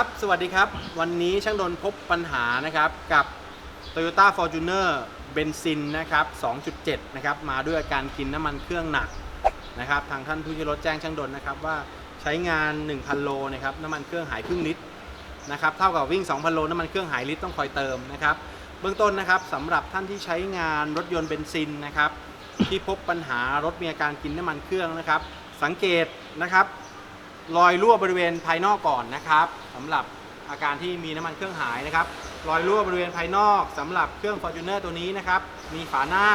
ครับ สวัสดีครับ วันนี้ช่างดนพบปัญหานะครับกับ Toyota Fortuner เบนซินนะครับ 2.7 นะครับ มาด้วยอาการกินน้ำมันเครื่องหนักนะครับ ทางท่านผู้ใช้รถแจ้งช่างดนนะครับว่าใช้งาน 1,000 โลนะครับน้ำมันเครื่องหายครึ่งลิตรนะครับ เท่ากับวิ่ง 2,000 โลน้ำมันเครื่องหายลิตรต้องคอยเติมนะครับ เบื้องต้นนะครับสำหรับท่านที่ใช้งานรถยนต์เบนซินนะครับที่พบปัญหารถมีอาการกินน้ำมันเครื่องนะครับ สังเกตนะครับ รอยรั่วบริเวณภายนอกก่อนนะครับสำหรับอาการที่มีน้ำมันเครื่องหายนะครับ รอยรั่วบริเวณภายนอกสำหรับเครื่อง Fortuner ตัวนี้นะครับ มีฝาหน้า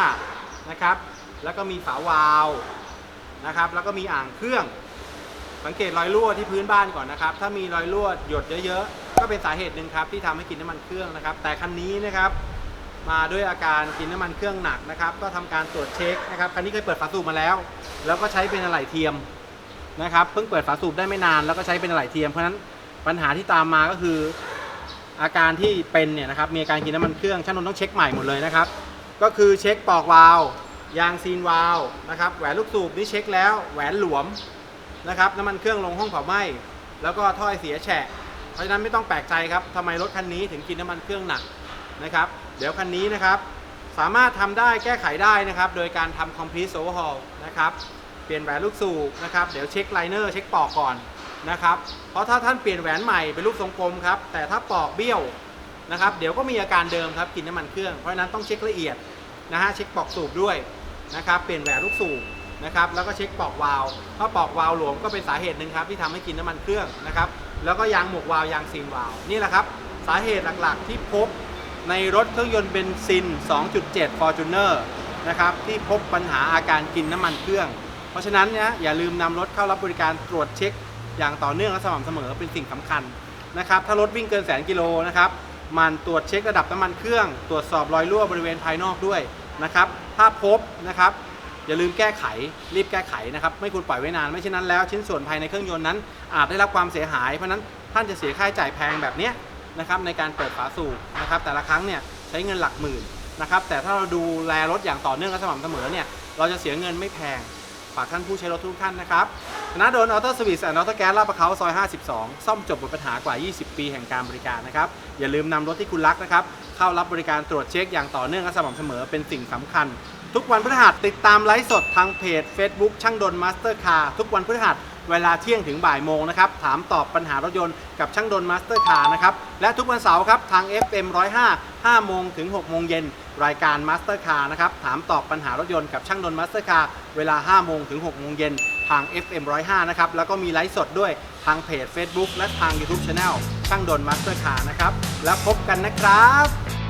นะครับ แล้วก็มีฝาวาล์วนะครับ แล้วก็มีอ่างเครื่อง สังเกตรอยรั่วที่พื้นบ้านก่อนนะครับ ถ้ามีรอยรั่วหยดเยอะๆ ก็เป็นสาเหตุหนึ่งครับที่ทำให้กินน้ำมันเครื่องนะครับ แต่คันนี้นะครับ มาด้วยอาการกินน้ำมันเครื่องหนักนะครับ ก็ทำการตรวจเช็คนะครับ คันนี้เคยเปิดฝาสูบมาแล้ว แล้วก็ใช้เป็นอะไหล่เทียม นะครับเพิ่งเปิดฝาสูบได้ไม่นานแล้วก็ใช้เป็นอะไหล่เทียมเพราะฉะนั้นปัญหาที่ตามมาก็คือ อาการที่เป็นเนี่ยนะครับมีอาการกินน้ำมันเครื่องช่างนนต้องเช็คใหม่หมดเลยนะครับ ก็คือเช็คปลอกวาล์วยางซีนวาล์วนะครับแหวนลูกสูบนี่เช็คแล้วแหวนหลวมนะครับน้ำมันเครื่องลงห้องเผาไหม้แล้วก็ถ้อยเสียแฉะเพราะฉะนั้นไม่ต้องแปลกใจครับทำไมรถคันนี้ถึงกินน้ำมันเครื่องหนักนะครับ เดี๋ยวคันนี้นะครับสามารถทำได้แก้ไขได้นะครับ โดยการทำ complete overhaul นะครับ เปลี่ยนแหวนลูกสูบนะครับเดี๋ยวเช็คไลเนอร์เช็คปอกก่อนนะครับเพราะถ้าท่านเปลี่ยนแหวนใหม่เป็นรูปทรงกลมครับแต่ถ้าปอกเบี้ยวนะครับเดี๋ยวก็มีอาการเดิมครับกินน้ำมันเครื่องเพราะฉะนั้นต้องเช็คละเอียดนะฮะเช็คปอกสูบด้วยนะครับเปลี่ยนแหวนลูกสูบนะครับแล้วก็เช็คปอกวาล์วถ้าปอกวาล์วหลวมก็เป็นสาเหตุหนึ่งครับที่ทำให้กินน้ำมันเครื่องนะครับแล้วก็ยางหมวกวาล์วยางซีนวาล์วนี่แหละครับสาเหตุหลักๆที่พบในรถเครื่องยนต์เบนซิน 2.7 Fortuner นะครับที่พบปัญหาอาการกินน้ำมันเครื่อง เพราะฉะนั้นเนี่ยอย่าลืมนำรถเข้ารับบริการตรวจเช็ค อย่างต่อเนื่องและสม่ำเสมอเป็นสิ่งสำคัญนะครับถ้ารถวิ่งเกินแสนกิโลนะครับมันตรวจเช็คระดับน้ำมันเครื่อง ตรวจสอบรอยรั่วบริเวณภายนอกด้วยนะครับถ้าพบนะครับอย่าลืมแก้ไขรีบแก้ไขนะครับไม่ควรปล่อยไว้นานไม่เช่นนั้นแล้วชิ้นส่วนภายในเครื่องยนต์นั้น อาจได้รับความเสียหาย เพราะนั้นท่านจะเสียค่าใช้จ่ายแพงแบบนี้นะครับในการเปิดฝาสูบนะครับแต่ละครั้งเนี่ยใช้เงินหลักหมื่นนะครับแต่ถ้าเราดูแลรถอย่างต่อเนื่องและสม่ำเสมอเนี่ยเราจะเสียเงินไม่แพง ฝากท่านผู้ใช้รถทุกท่านนะครับธนาโดนออโต้สวิสแอนออโต้แก๊สลาดประเขาซอย 52 ซ่อมจบหมดปัญหากว่า 20 ปีแห่งการบริการนะครับ อย่าลืมนำรถที่คุณรักนะครับ เข้ารับบริการตรวจเช็คอย่างต่อเนื่องและสม่ำเสมอเป็นสิ่งสำคัญ ทุกวันพฤหัสติดตามไลฟ์สดทางเพจ Facebook ช่างดนมาสเตอร์คาร์ทุกวันพฤหัสเวลาเที่ยงถึงบ่ายโมงนะครับ ถามตอบปัญหารถยนต์กับช่างดนมาสเตอร์คาร์นะครับ และทุกวันเสาร์ครับ ทาง FM 105 5โมงถึง6โมงเย็นรายการมาสเตอร์คาร์นะครับ ถามตอบปัญหารถยนต์กับช่างดนมาสเตอร์คาร์เวลา 5 โมงถึง6โมงเย็นทาง FM 105นะครับ แล้วก็มีไลฟ์สดด้วยทางเพจ Facebook และทาง YouTube Channel ช่างดนมาสเตอร์คาร์นะครับ แล้วพบกันนะครับ